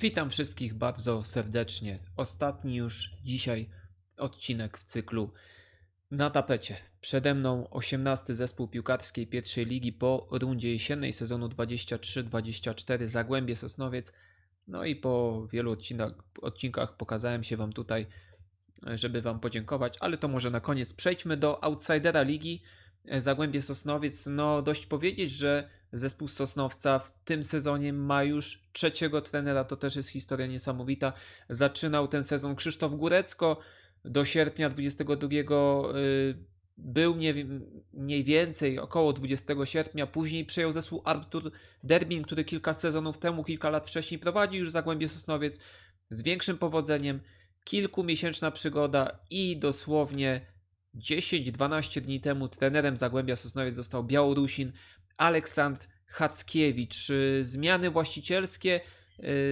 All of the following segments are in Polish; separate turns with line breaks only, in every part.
Witam wszystkich bardzo serdecznie. Ostatni już dzisiaj odcinek w cyklu na tapecie. Przede mną 18 zespół piłkarskiej pierwszej ligi po rundzie jesiennej sezonu 23-24 Zagłębie Sosnowiec. No i po wielu odcinkach, odcinkach pokazałem się Wam tutaj, żeby Wam podziękować, ale to może na koniec przejdźmy do outsidera ligi. Zagłębie Sosnowiec, no dość powiedzieć, że zespół Sosnowca w tym sezonie ma już trzeciego trenera, to też jest historia niesamowita. Zaczynał ten sezon Krzysztof Górecko, do sierpnia 22 y, był mniej, mniej więcej około 20 sierpnia, później przejął zespół Artur Derbin, który kilka sezonów temu, kilka lat wcześniej prowadził już Zagłębie Sosnowiec z większym powodzeniem. Kilkumiesięczna przygoda i dosłownie 10-12 dni temu trenerem Zagłębia Sosnowiec został Białorusin Aleksandr Hackiewicz. Y, Zmiany właścicielskie,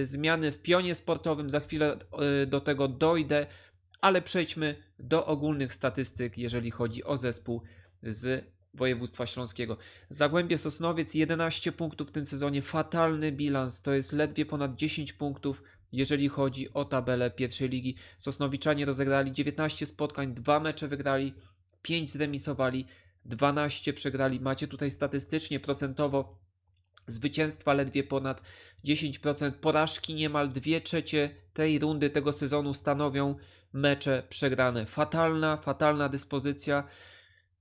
y, zmiany w pionie sportowym, za chwilę y, do tego dojdę, ale przejdźmy do ogólnych statystyk, jeżeli chodzi o zespół z województwa śląskiego. Zagłębie Sosnowiec 11 punktów w tym sezonie, fatalny bilans, to jest ledwie ponad 10 punktów, jeżeli chodzi o tabelę pierwszej ligi. Sosnowiczanie rozegrali 19 spotkań, 2 mecze wygrali, 5 zremisowali, 12 przegrali. Macie tutaj statystycznie, procentowo zwycięstwa ledwie ponad 10%, porażki niemal 2 trzecie tej rundy tego sezonu stanowią mecze przegrane. Fatalna, fatalna dyspozycja.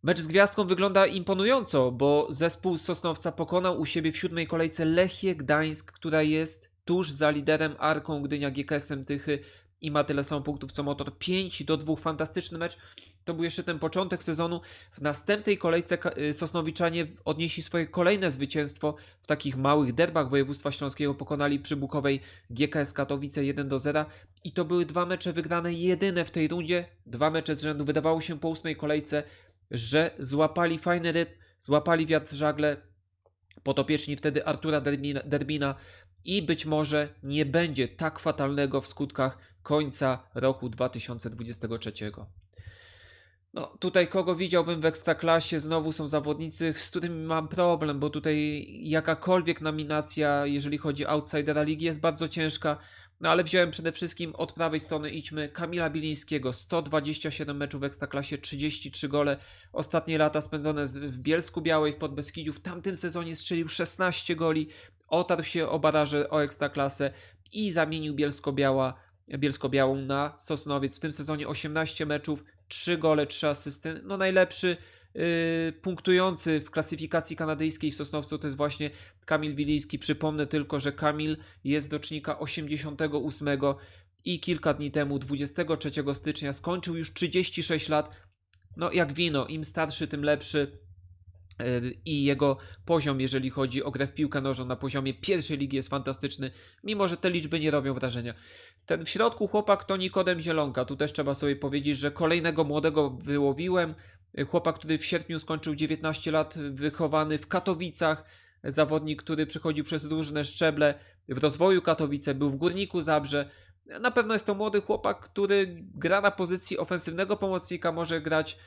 Mecz z gwiazdką wygląda imponująco, bo zespół z Sosnowca pokonał u siebie w siódmej kolejce Lechię Gdańsk, która jest tuż za liderem Arką Gdynia GKS-em Tychy i ma tyle samo punktów co Motor. 5 do 2, fantastyczny mecz. To był jeszcze ten początek sezonu. W następnej kolejce y, Sosnowiczanie odnieśli swoje kolejne zwycięstwo w takich małych derbach województwa śląskiego. Pokonali przy Bukowej GKS Katowice 1 do 0 i to były dwa mecze wygrane jedyne w tej rundzie. Dwa mecze z rzędu. Wydawało się po ósmej kolejce, że złapali fajny rytm, złapali wiatr w żagle. Potopieczni wtedy Artura Derbina, Derbina i być może nie będzie tak fatalnego w skutkach końca roku 2023. No, tutaj kogo widziałbym w ekstraklasie, znowu są zawodnicy, z którymi mam problem, bo tutaj jakakolwiek nominacja, jeżeli chodzi o outsidera ligi, jest bardzo ciężka. No ale wziąłem przede wszystkim od prawej strony idźmy Kamila Bilińskiego, 127 meczów w ekstraklasie, 33 gole. Ostatnie lata spędzone w Bielsku Białej, w Podbeskidziu. W tamtym sezonie strzelił 16 goli, otarł się o baraże o ekstraklasę i zamienił Bielsko-Biała Bielsko-Białą na Sosnowiec. W tym sezonie 18 meczów, 3 gole, 3 asysty. No najlepszy yy, punktujący w klasyfikacji kanadyjskiej w Sosnowcu to jest właśnie Kamil Wilijski. Przypomnę tylko, że Kamil jest rocznika 88 i kilka dni temu, 23 stycznia, skończył już 36 lat. No jak wino, im starszy, tym lepszy. Yy, I jego poziom, jeżeli chodzi o grę w piłkę nożną na poziomie pierwszej ligi jest fantastyczny, mimo że te liczby nie robią wrażenia. Ten w środku chłopak to Nikodem Zielonka. Tu też trzeba sobie powiedzieć, że kolejnego młodego wyłowiłem. Chłopak, który w sierpniu skończył 19 lat, wychowany w Katowicach. Zawodnik, który przechodził przez różne szczeble w rozwoju Katowice, był w Górniku Zabrze. Na pewno jest to młody chłopak, który gra na pozycji ofensywnego pomocnika, może grać e,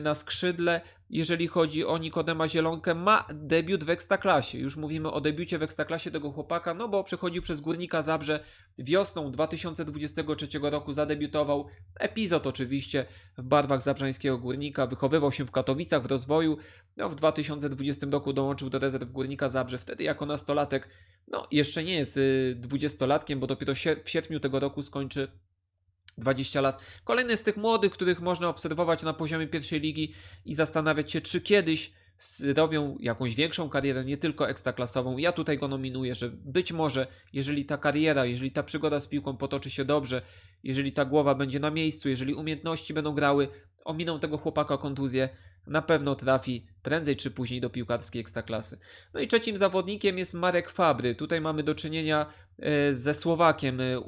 na skrzydle. Jeżeli chodzi o Nikodema Zielonkę, ma debiut w Ekstraklasie. Już mówimy o debiucie w Ekstraklasie tego chłopaka, no bo przechodził przez Górnika Zabrze wiosną 2023 roku, zadebiutował. Epizod oczywiście w barwach zabrzańskiego Górnika, wychowywał się w Katowicach w rozwoju. No, w 2020 roku dołączył do rezerw Górnika Zabrze, wtedy jako nastolatek. No, jeszcze nie jest y, dwudziestolatkiem, bo dopiero w sierpniu tego roku skończy 20 lat. Kolejny z tych młodych, których można obserwować na poziomie pierwszej ligi i zastanawiać się, czy kiedyś zrobią jakąś większą karierę, nie tylko ekstraklasową. Ja tutaj go nominuję, że być może, jeżeli ta kariera, jeżeli ta przygoda z piłką potoczy się dobrze, jeżeli ta głowa będzie na miejscu, jeżeli umiejętności będą grały, ominą tego chłopaka kontuzję, na pewno trafi prędzej czy później do piłkarskiej ekstraklasy. No i trzecim zawodnikiem jest Marek Fabry. Tutaj mamy do czynienia e, ze Słowakiem. E,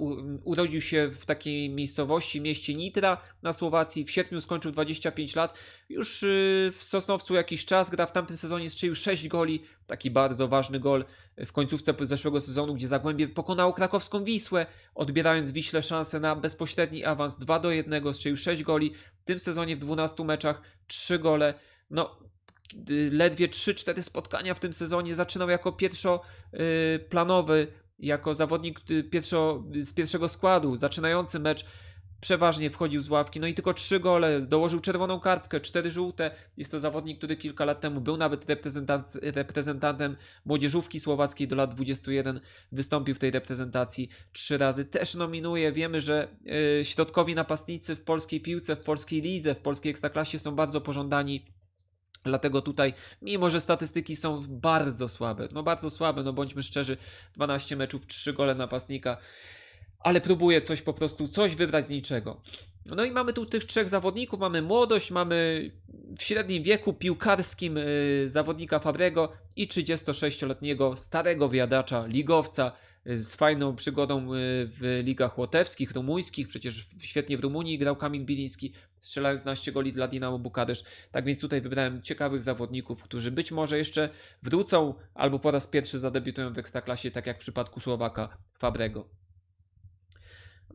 Urodził się w takiej miejscowości, mieście Nitra na Słowacji. W sierpniu skończył 25 lat. Już e, w Sosnowcu jakiś czas gra. W tamtym sezonie strzelił 6 goli. Taki bardzo ważny gol w końcówce zeszłego sezonu, gdzie Zagłębie pokonało krakowską Wisłę, odbierając Wiśle szansę na bezpośredni awans 2 do 1. Strzelił 6 goli. W tym sezonie w 12 meczach 3 gole. No, ledwie 3-4 spotkania w tym sezonie zaczynał jako pierwszoplanowy jako zawodnik y, pierwszo, z pierwszego składu, zaczynający mecz, przeważnie wchodził z ławki, no i tylko trzy gole, dołożył czerwoną kartkę, cztery żółte. Jest to zawodnik, który kilka lat temu był nawet reprezentant, reprezentantem młodzieżówki słowackiej do lat 21, wystąpił w tej reprezentacji trzy razy. Też nominuje, wiemy, że y, środkowi napastnicy w polskiej piłce, w polskiej lidze, w polskiej ekstraklasie są bardzo pożądani. Dlatego tutaj, mimo że statystyki są bardzo słabe, no bardzo słabe, no bądźmy szczerzy, 12 meczów, 3 gole napastnika, ale próbuję coś po prostu, coś wybrać z niczego. No i mamy tu tych trzech zawodników, mamy młodość, mamy w średnim wieku piłkarskim y, zawodnika Fabrego i 36-letniego starego wiadacza, ligowca y, z fajną przygodą y, w ligach łotewskich, rumuńskich, przecież świetnie w Rumunii grał Kamil Biliński, strzelając 12 goli dla Dinamo Bukaresz. Tak więc tutaj wybrałem ciekawych zawodników, którzy być może jeszcze wrócą albo po raz pierwszy zadebiutują w Ekstraklasie, tak jak w przypadku Słowaka Fabrego.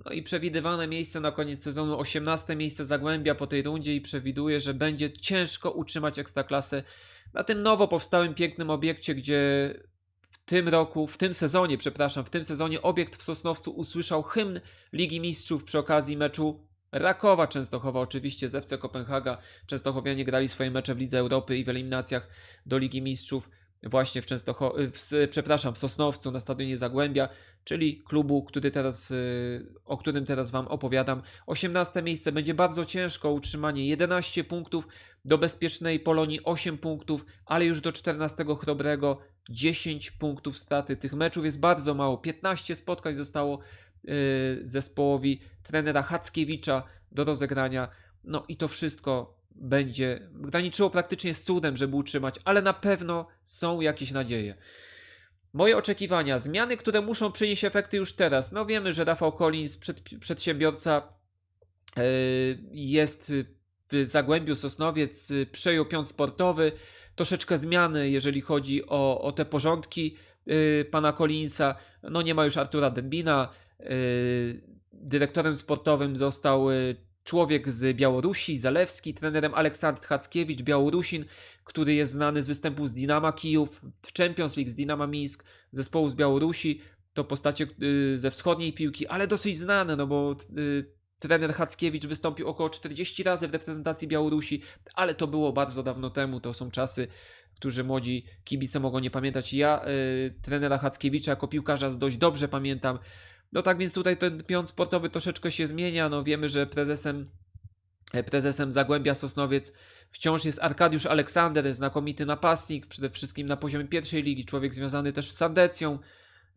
No i przewidywane miejsce na koniec sezonu, 18 miejsce Zagłębia po tej rundzie i przewiduję, że będzie ciężko utrzymać Ekstraklasę na tym nowo powstałym pięknym obiekcie, gdzie w tym roku, w tym sezonie, przepraszam, w tym sezonie obiekt w Sosnowcu usłyszał hymn Ligi Mistrzów przy okazji meczu Rakowa Częstochowa, oczywiście z FC Kopenhaga. Częstochowianie grali swoje mecze w Lidze Europy i w eliminacjach do Ligi Mistrzów właśnie w Częstochowie, przepraszam, w Sosnowcu na stadionie Zagłębia, czyli klubu, który teraz, y, o którym teraz Wam opowiadam. 18 miejsce będzie bardzo ciężko, utrzymanie 11 punktów, do bezpiecznej Polonii 8 punktów, ale już do 14 chrobrego 10 punktów straty. Tych meczów jest bardzo mało, 15 spotkań zostało zespołowi trenera Hackiewicza do rozegrania. No i to wszystko będzie graniczyło praktycznie z cudem, żeby utrzymać, ale na pewno są jakieś nadzieje. Moje oczekiwania, zmiany, które muszą przynieść efekty już teraz. No wiemy, że Rafał Collins, przed, przedsiębiorca, yy, jest w Zagłębiu Sosnowiec, yy, przejął piąt sportowy. Troszeczkę zmiany, jeżeli chodzi o, o te porządki pana Collinsa. No nie ma już Artura Dębina. Dyrektorem sportowym został człowiek z Białorusi, Zalewski, trenerem Aleksandr Hackiewicz, Białorusin, który jest znany z występu z Dynama Kijów, w Champions League z Dynama Mińsk, zespołu z Białorusi, to postacie y, ze wschodniej piłki, ale dosyć znane, no bo y, trener Hackiewicz wystąpił około 40 razy w reprezentacji Białorusi, ale to było bardzo dawno temu, to są czasy, którzy młodzi kibice mogą nie pamiętać. Ja y, trenera Hackiewicza jako piłkarza dość dobrze pamiętam, no tak więc tutaj ten pion sportowy troszeczkę się zmienia. No wiemy, że prezesem, prezesem Zagłębia Sosnowiec wciąż jest Arkadiusz Aleksander, znakomity napastnik, przede wszystkim na poziomie pierwszej ligi, człowiek związany też z Sandecją.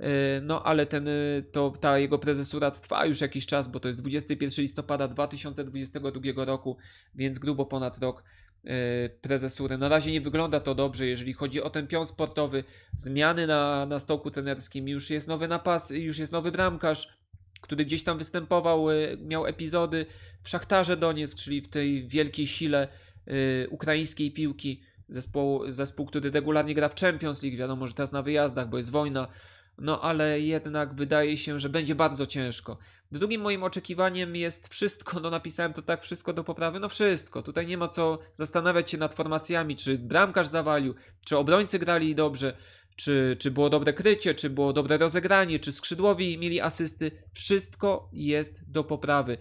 E, no ale ten, e, to, ta jego prezesura trwa już jakiś czas, bo to jest 21 listopada 2022 roku, więc grubo ponad rok. E, prezesury. Na razie nie wygląda to dobrze, jeżeli chodzi o ten pion sportowy. Zmiany na, na stołku trenerskim. Już jest nowy napas, już jest nowy bramkarz, który gdzieś tam występował, e, miał epizody w Szachtarze Donieck, czyli w tej wielkiej sile y, ukraińskiej piłki. Zespół, zespół, który regularnie gra w Champions League. Wiadomo, że teraz na wyjazdach, bo jest wojna. No ale jednak wydaje się, że będzie bardzo ciężko. Drugim moim oczekiwaniem jest wszystko, no napisałem to tak, wszystko do poprawy, no wszystko. Tutaj nie ma co zastanawiać się nad formacjami, czy bramkarz zawalił, czy obrońcy grali dobrze, czy, czy było dobre krycie, czy było dobre rozegranie, czy skrzydłowi mieli asysty. Wszystko jest do poprawy.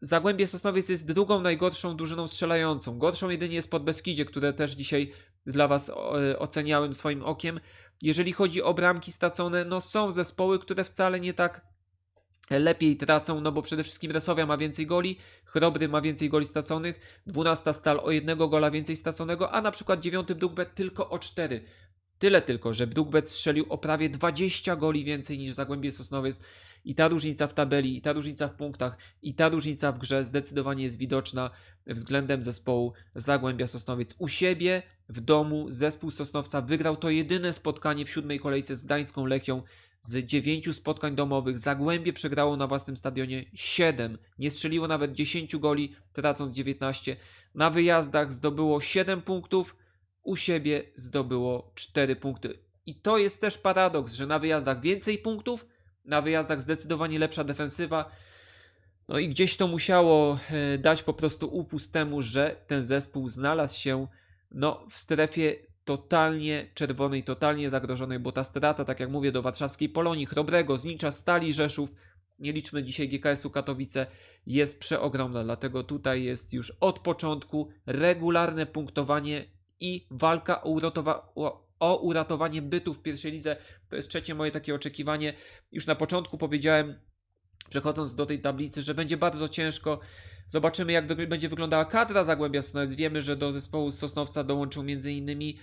Zagłębie Sosnowiec jest drugą najgorszą drużyną strzelającą. Gorszą jedynie jest Podbeskidzie, które też dzisiaj dla Was oceniałem swoim okiem. Jeżeli chodzi o bramki stracone, no są zespoły, które wcale nie tak lepiej tracą, no bo przede wszystkim Resowia ma więcej goli, Chrobry ma więcej goli straconych, 12 Stal o jednego gola więcej straconego, a na przykład 9 Brookbet tylko o 4. Tyle tylko, że Brookbet strzelił o prawie 20 goli więcej niż Zagłębie Sosnowiec i ta różnica w tabeli, i ta różnica w punktach, i ta różnica w grze zdecydowanie jest widoczna względem zespołu Zagłębia Sosnowiec. U siebie, w domu, zespół Sosnowca wygrał to jedyne spotkanie w siódmej kolejce z Gdańską Lechią z dziewięciu spotkań domowych Zagłębie przegrało na własnym stadionie 7. Nie strzeliło nawet 10 goli, tracąc 19. Na wyjazdach zdobyło 7 punktów, u siebie zdobyło 4 punkty. I to jest też paradoks, że na wyjazdach więcej punktów, na wyjazdach zdecydowanie lepsza defensywa. No i gdzieś to musiało e, dać po prostu upust temu, że ten zespół znalazł się no, w strefie totalnie czerwonej, totalnie zagrożonej, bo ta strata, tak jak mówię, do warszawskiej Polonii, Chrobrego, Znicza, Stali, Rzeszów, nie liczmy dzisiaj GKS-u Katowice, jest przeogromna, dlatego tutaj jest już od początku regularne punktowanie i walka o, uratowa- o, uratowanie bytu w pierwszej lidze. To jest trzecie moje takie oczekiwanie. Już na początku powiedziałem, przechodząc do tej tablicy, że będzie bardzo ciężko. Zobaczymy, jak będzie wyglądała kadra Zagłębia Sosnowiec. Wiemy, że do zespołu z Sosnowca dołączył m.in.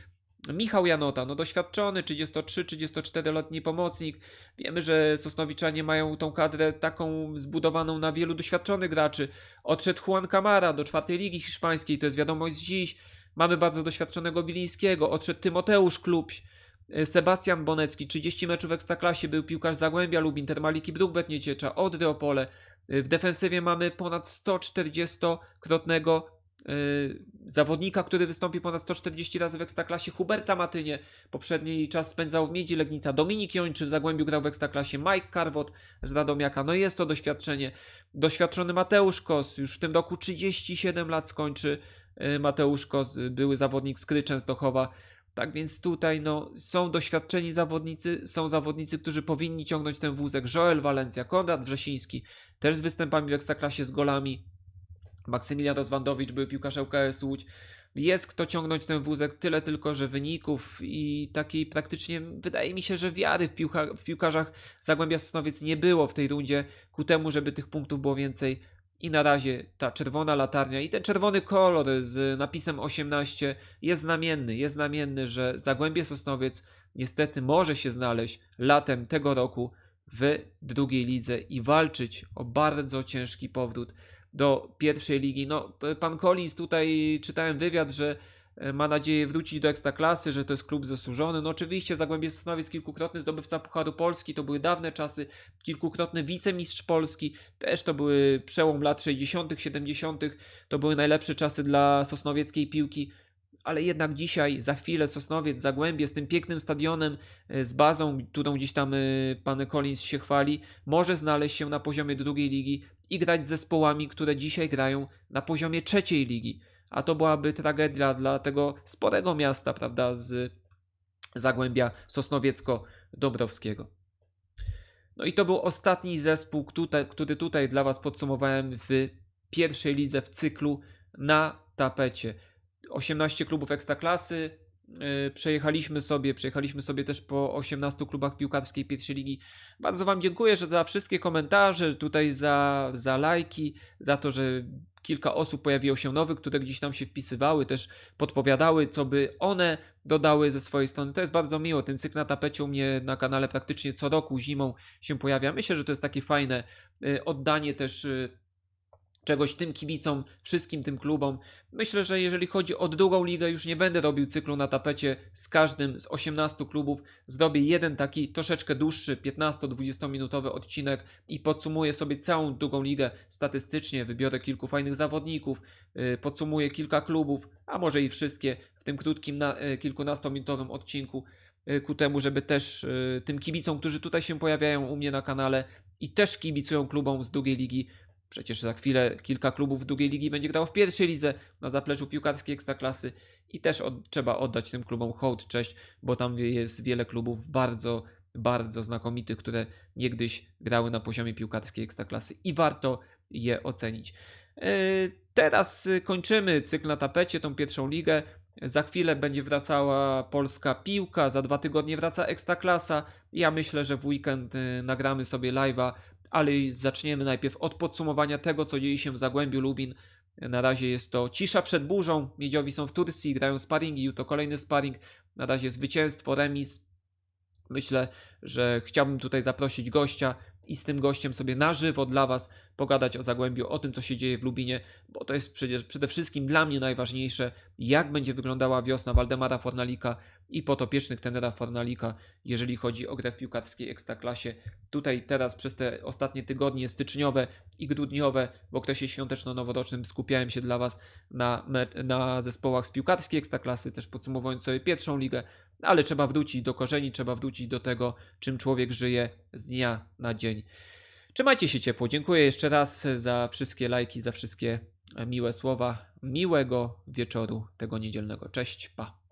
Michał Janota, no doświadczony, 33-34-letni pomocnik. Wiemy, że Sosnowiczanie mają tą kadrę taką zbudowaną na wielu doświadczonych graczy. Odszedł Juan Camara do czwartej ligi hiszpańskiej, to jest wiadomość dziś. Mamy bardzo doświadczonego Bilińskiego, odszedł Tymoteusz Klubś, y, Sebastian Bonecki, 30 meczów w Ekstraklasie, był piłkarz Zagłębia lub Intermaliki Brukbet Nieciecza, Odry Opole. Y, W defensywie mamy ponad 140-krotnego y, zawodnika, który wystąpił ponad 140 razy w Ekstraklasie, Huberta Matynie, poprzedni czas spędzał w Miedzi Legnica, Dominik Jończy w Zagłębiu grał w Ekstraklasie, Mike Karwot z Radomiaka, no jest to doświadczenie. Doświadczony Mateusz Kos, już w tym roku 37 lat skończy. Y, Mateusz Kos, były zawodnik z Kry Częstochowa, tak więc tutaj no, są doświadczeni zawodnicy, są zawodnicy, którzy powinni ciągnąć ten wózek. Joel Walencja, Konrad Wrzesiński, też z występami w Ekstraklasie, z golami. Maksymilian Rozwandowicz, były piłkarz ŁKS Łódź. Jest kto ciągnąć ten wózek, tyle tylko, że wyników i takiej praktycznie, wydaje mi się, że wiary w, piłka, w piłkarzach Zagłębia Sosnowiec nie było w tej rundzie ku temu, żeby tych punktów było więcej. I na razie ta czerwona latarnia i ten czerwony kolor z napisem 18 jest znamienny. Jest znamienny, że Zagłębie Sosnowiec niestety może się znaleźć latem tego roku w drugiej lidze i walczyć o bardzo ciężki powrót do pierwszej ligi. No, pan Collins tutaj czytałem wywiad, że ma nadzieję wrócić do ekstraklasy, że to jest klub zasłużony. No oczywiście Zagłębie Sosnowiec kilkukrotny zdobywca Pucharu Polski, to były dawne czasy, kilkukrotny wicemistrz Polski, też to były przełom lat 60., 70., to były najlepsze czasy dla sosnowieckiej piłki. Ale jednak dzisiaj, za chwilę Sosnowiec, Zagłębie z tym pięknym stadionem, e, z bazą, którą gdzieś tam e, pan Collins się chwali, może znaleźć się na poziomie drugiej ligi i grać z zespołami, które dzisiaj grają na poziomie trzeciej ligi. A to byłaby tragedia dla tego sporego miasta, prawda, z Zagłębia Sosnowiecko-Dąbrowskiego. No i to był ostatni zespół, który tutaj dla Was podsumowałem w pierwszej lidze w cyklu na tapecie. 18 klubów ekstraklasy. Yy, przejechaliśmy sobie, przejechaliśmy sobie też po 18 klubach piłkarskiej pierwszej ligi. Bardzo Wam dziękuję że za wszystkie komentarze, tutaj za, za lajki, za to, że kilka osób pojawiło się nowych, które gdzieś tam się wpisywały, też podpowiadały, co by one dodały ze swojej strony. To jest bardzo miło. Ten cykl na tapecie u mnie na kanale praktycznie co roku zimą się pojawia. Myślę, że to jest takie fajne y, oddanie też y, czegoś tym kibicom, wszystkim tym klubom. Myślę, że jeżeli chodzi o drugą ligę, już nie będę robił cyklu na tapecie z każdym z 18 klubów. Zrobię jeden taki troszeczkę dłuższy, 15-20 minutowy odcinek i podsumuję sobie całą drugą ligę statystycznie. Wybiorę kilku fajnych zawodników, yy, podsumuję kilka klubów, a może i wszystkie w tym krótkim, yy, kilkunastominutowym odcinku yy, ku temu, żeby też tym kibicom, którzy tutaj się pojawiają u mnie na kanale i też kibicują klubom z drugiej ligi, Przecież za chwilę kilka klubów drugiej ligi będzie grało w pierwszej lidze na zapleczu piłkarskiej ekstraklasy i też od, trzeba oddać tym klubom hołd, cześć, bo tam jest wiele klubów bardzo, bardzo znakomitych, które niegdyś grały na poziomie piłkarskiej ekstraklasy i warto je ocenić. Yy, Teraz kończymy cykl na tapecie, tą pierwszą ligę. Za chwilę będzie wracała polska piłka, za dwa tygodnie wraca ekstraklasa. Ja myślę, że w weekend y, nagramy sobie live'a ale zaczniemy najpierw od podsumowania tego, co dzieje się w Zagłębiu Lubin. Na razie jest to cisza przed burzą. Miedziowi są w Turcji, grają sparingi, jutro kolejny sparing. Na razie zwycięstwo, remis. Myślę, że chciałbym tutaj zaprosić gościa i z tym gościem sobie na żywo dla Was pogadać o Zagłębiu, o tym, co się dzieje w Lubinie, bo to jest przecież przede wszystkim dla mnie najważniejsze, jak będzie wyglądała wiosna Waldemara Fornalika i potopiecznych trenera Fornalika, jeżeli chodzi o grę w piłkarskiej ekstraklasie. Tutaj teraz przez te ostatnie tygodnie styczniowe i grudniowe w okresie świąteczno-noworocznym skupiałem się dla Was na, na zespołach z piłkarskiej ekstraklasy, też podsumowując sobie pierwszą ligę, ale trzeba wrócić do korzeni, trzeba wrócić do tego, czym człowiek żyje z dnia na dzień. Trzymajcie się ciepło. Dziękuję jeszcze raz za wszystkie lajki, za wszystkie miłe słowa. Miłego wieczoru tego niedzielnego. Cześć, pa.